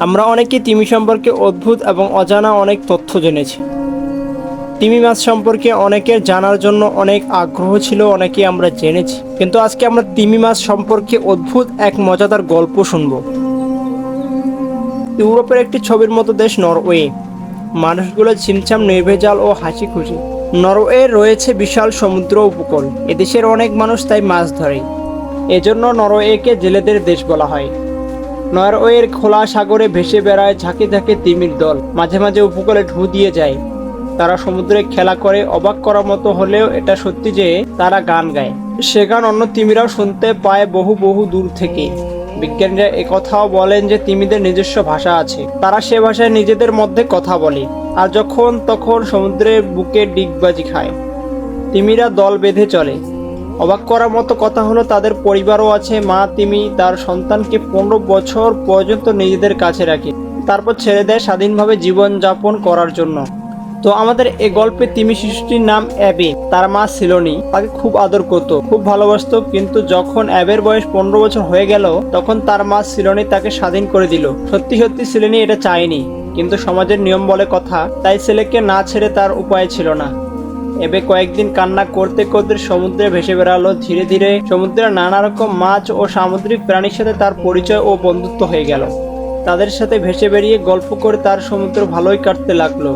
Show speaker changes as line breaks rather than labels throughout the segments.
আমরা অনেকে তিমি সম্পর্কে অদ্ভুত এবং অজানা অনেক তথ্য জেনেছি। তিমি মাছ সম্পর্কে অনেকের জানার জন্য অনেক আগ্রহ ছিল অনেকে আমরা জেনেছি। কিন্তু আজকে আমরা তিমি মাছ সম্পর্কে অদ্ভুত এক মজাদার গল্প শুনব। ইউরোপের একটি ছবির মতো দেশ নরওয়ে। মানুষগুলো ছিমছাম নির্ভেজাল ও হাসি খুশি। নরওয়ে রয়েছে বিশাল সমুদ্র উপকূল। এদেশের অনেক মানুষ তাই মাছ ধরে। এজন্য নরওয়েকে জেলেদের দেশ বলা হয়। নরওয়ের খোলা সাগরে ভেসে বেড়ায় ঝাঁকে ঝাঁকে তিমির দল। মাঝে মাঝে উপকূলে ঢু দিয়ে যায়। তারা সমুদ্রে খেলা করে, অবাক করার মতো হলেও এটা সত্যি যে তারা গান গায়। সে গান অন্য তিমিরাও শুনতে পায় বহু বহু দূর থেকে। বিজ্ঞানীরা একথাও বলেন যে তিমিদের নিজস্ব ভাষা আছে। তারা সে ভাষায় নিজেদের মধ্যে কথা বলে আর যখন তখন সমুদ্রের বুকে ডিগবাজি খায়। তিমিরা দল বেঁধে চলে। অবাক করার মতো কথা হলো, তাদের পরিবারও আছে, মা, তিমি, তার সন্তানকে পনেরো বছর পর্যন্ত নিজেদের কাছে রাখে। তারপর ছেড়ে দেয় স্বাধীনভাবে জীবন যাপন করার জন্য। তো আমাদের এ গল্পে তিমি শিশুটির নাম অ্যাবে। তার মা সিলোনি, তাকে খুব আদর করতো, খুব ভালোবাসত, কিন্তু যখন অ্যাবের বয়স পনেরো বছর হয়ে গেল, তখন তার মা সিলোনি তাকে স্বাধীন করে দিল। সত্যি সত্যি সিলোনি এটা চায়নি, কিন্তু সমাজের নিয়ম বলে কথা, তাই ছেলেকে না ছেড়ে তার উপায় ছিল না। এবে কয়েকদিন কান্না করতে করতে সমুদ্রে ভেসে বেড়ালো। ধীরে ধীরে সমুদ্রের নানা রকম মাছ ও সামুদ্রিক প্রাণীর সাথে তার পরিচয় ও বন্ধুত্ব হয়ে গেল। তাদের সাথে ভেসে বেরিয়ে গল্প করে তার সমুদ্র ভালোই কাটতে লাগল।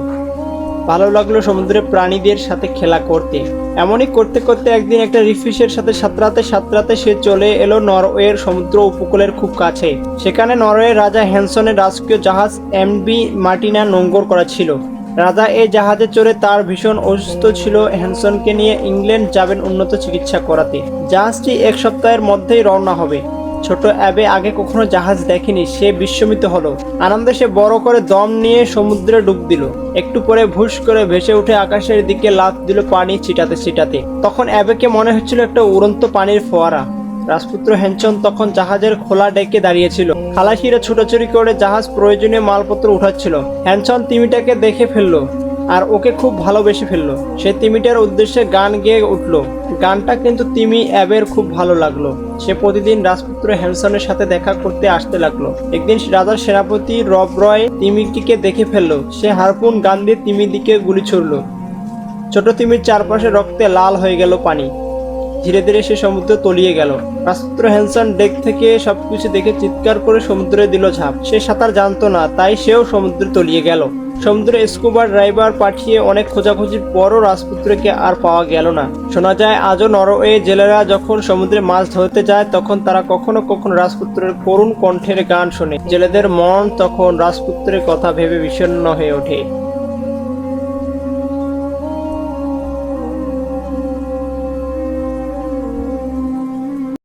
ভালো লাগল সমুদ্রে প্রাণীদের সাথে খেলা করতে। এমনই করতে করতে একদিন একটা রিফিসের সাথে সাঁতরাতে সাঁতরাতে সে চলে এলো নরওয়ের সমুদ্র উপকূলের খুব কাছে। সেখানে নরওয়ের রাজা হ্যানসনের রাজকীয় জাহাজ এমবি মার্টিনা নোঙ্গর করা ছিল। রাজা এই জাহাজে চড়ে তার ভীষণ অসুস্থ ছিল। হ্যানসনকে নিয়ে ইংল্যান্ড যাবেন উন্নত চিকিৎসা করাতে। জাহাজটি এক সপ্তাহের মধ্যেই রওনা হবে। ছোট অ্যাবে আগে কখনো জাহাজ দেখেনি, সে বিস্মিত হলো। আনন্দে সে বড় করে দম নিয়ে সমুদ্রে ডুব দিল। একটু পরে ভুস করে ভেসে উঠে আকাশের দিকে লাফ দিল পানি ছিটাতে ছিটাতে। তখন অ্যাবেকে মনে হচ্ছিল একটা উড়ন্ত পানির ফোয়ারা। রাজপুত্র হ্যানচন তখন জাহাজের খোলা ডেকে দাঁড়িয়েছিল। খালাসিরা ছুটোছুটি করে জাহাজ প্রয়োজনীয় মালপত্র উঠাচ্ছিল। হ্যানচন তিমিটাকে দেখে ফেলল আর ওকে খুব ভালোবেসে ফেলল। সে তিমিটার উদ্দেশ্যে গান গেয়ে উঠল। গানটা কিন্তু তিমি অ্যাবের খুব ভালো লাগল। সে প্রতিদিন রাজপুত্র হ্যানসনের সাথে দেখা করতে আসতে লাগল। একদিন রাজার সেনাপতি রব রয় তিমিটিকে দেখে ফেলল। সে হারপুন গান দিয়ে তিমির দিকে গুলি ছুড়লো। ছোট তিমির চারপাশে রক্তে লাল হয়ে গেল পানি। ধীরে ধীরে সে সমুদ্রে তলিয়ে গেল। রাজপুত্র হ্যানসন ডেক থেকে সবকিছু দেখে চিৎকার করে সমুদ্রে দিল ঝাঁপ। সে সাঁতার জানতো না, তাই সেও সমুদ্রে তলিয়ে গেল। সমুদ্রে স্কুবার ড্রাইভার পাঠিয়ে অনেক খোঁজাখুঁজির পরও রাজপুত্রকে আর পাওয়া গেল না। শোনা যায়, আজও নরওয়ে জেলেরা যখন সমুদ্রে মাছ ধরতে যায়, তখন তারা কখনো কখনো রাজপুত্রের করুণ কণ্ঠের গান শোনে। জেলেদের মন তখন রাজপুত্রের কথা ভেবে বিষণ্ণ হয়ে ওঠে।